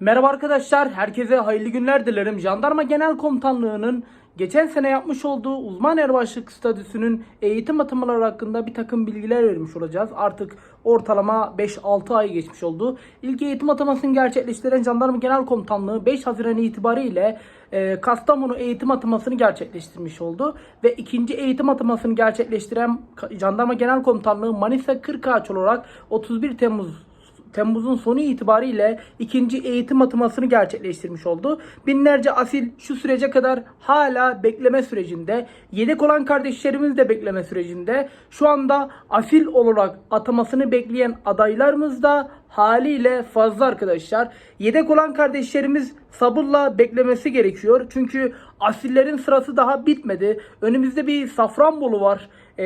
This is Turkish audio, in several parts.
Merhaba arkadaşlar, herkese hayırlı günler dilerim. Jandarma Genel Komutanlığı'nın geçen sene yapmış olduğu uzman erbaşlık statüsünün eğitim atamaları hakkında bir takım bilgiler vermiş olacağız. Artık ortalama 5-6 ay geçmiş oldu. İlk eğitim atamasını gerçekleştiren Jandarma Genel Komutanlığı 5 Haziran itibariyle e, Kastamonu eğitim atamasını gerçekleştirmiş oldu. Ve ikinci eğitim atamasını gerçekleştiren Jandarma Genel Komutanlığı Manisa Kırkağaç olarak 31 Temmuz Temmuz'un sonu itibariyle ikinci eğitim atamasını gerçekleştirmiş oldu. Binlerce asil şu sürece kadar hala bekleme sürecinde. Yedek olan kardeşlerimiz de bekleme sürecinde. Şu anda asil olarak atamasını bekleyen adaylarımız da haliyle fazla arkadaşlar. Yedek olan kardeşlerimiz sabırla beklemesi gerekiyor. Çünkü asillerin sırası daha bitmedi. Önümüzde bir Safranbolu var. Ee,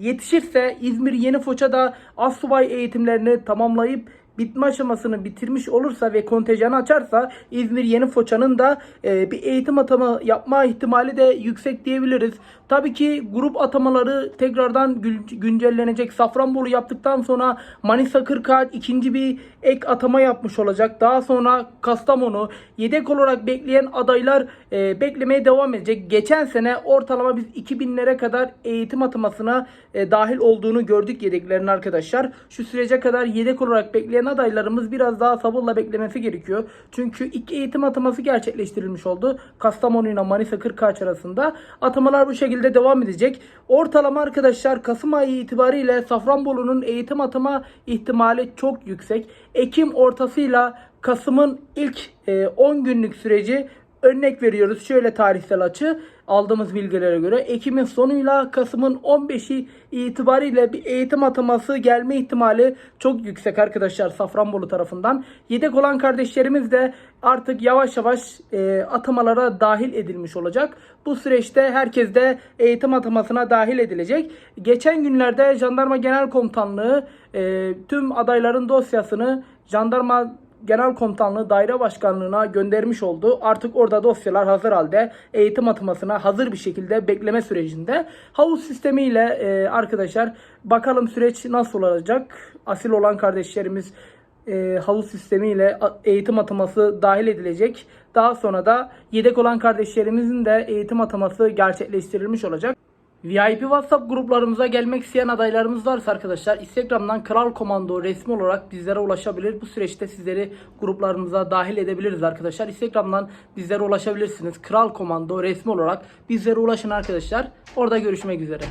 yetişirse İzmir Yeni Foça'da asubay eğitimlerini tamamlayıp bitme aşamasını bitirmiş olursa ve kontenjanı açarsa İzmir Yeni Foça'nın da e, bir eğitim atama yapma ihtimali de yüksek diyebiliriz. Tabii ki grup atamaları tekrardan gün- güncellenecek. Safranbolu yaptıktan sonra Manisa Kırkağaç ikinci bir ek atama yapmış olacak. Daha sonra Kastamonu yedek olarak bekleyen adaylar e, beklemeye devam edecek. Geçen sene ortalama biz 2000'lere kadar eğitim atamasına e, dahil olduğunu gördük yedeklerin arkadaşlar. Şu sürece kadar yedek olarak bekleyen adaylarımız biraz daha sabırla beklemesi gerekiyor. Çünkü ilk eğitim ataması gerçekleştirilmiş oldu. Kastamonu ile Manisa Kırkağaç arasında. Atamalar bu şekilde devam edecek. Ortalama arkadaşlar Kasım ayı itibariyle Safranbolu'nun eğitim atama ihtimali çok yüksek. Ekim ortasıyla Kasım'ın ilk e, 10 günlük süreci Örnek veriyoruz şöyle tarihsel açı aldığımız bilgilere göre Ekim'in sonuyla Kasım'ın 15'i itibariyle bir eğitim ataması gelme ihtimali çok yüksek arkadaşlar Safranbolu tarafından. Yedek olan kardeşlerimiz de artık yavaş yavaş e, atamalara dahil edilmiş olacak. Bu süreçte herkes de eğitim atamasına dahil edilecek. Geçen günlerde Jandarma Genel Komutanlığı e, tüm adayların dosyasını Jandarma Genel Komutanlığı Daire Başkanlığı'na göndermiş oldu. Artık orada dosyalar hazır halde eğitim atamasına hazır bir şekilde bekleme sürecinde. Havuz sistemiyle e, arkadaşlar bakalım süreç nasıl olacak. Asil olan kardeşlerimiz e, havuz sistemiyle eğitim ataması dahil edilecek. Daha sonra da yedek olan kardeşlerimizin de eğitim ataması gerçekleştirilmiş olacak. VIP WhatsApp gruplarımıza gelmek isteyen adaylarımız varsa arkadaşlar Instagram'dan Kral Komando resmi olarak bizlere ulaşabilir. Bu süreçte sizleri gruplarımıza dahil edebiliriz arkadaşlar. Instagram'dan bizlere ulaşabilirsiniz. Kral Komando resmi olarak bizlere ulaşın arkadaşlar. Orada görüşmek üzere.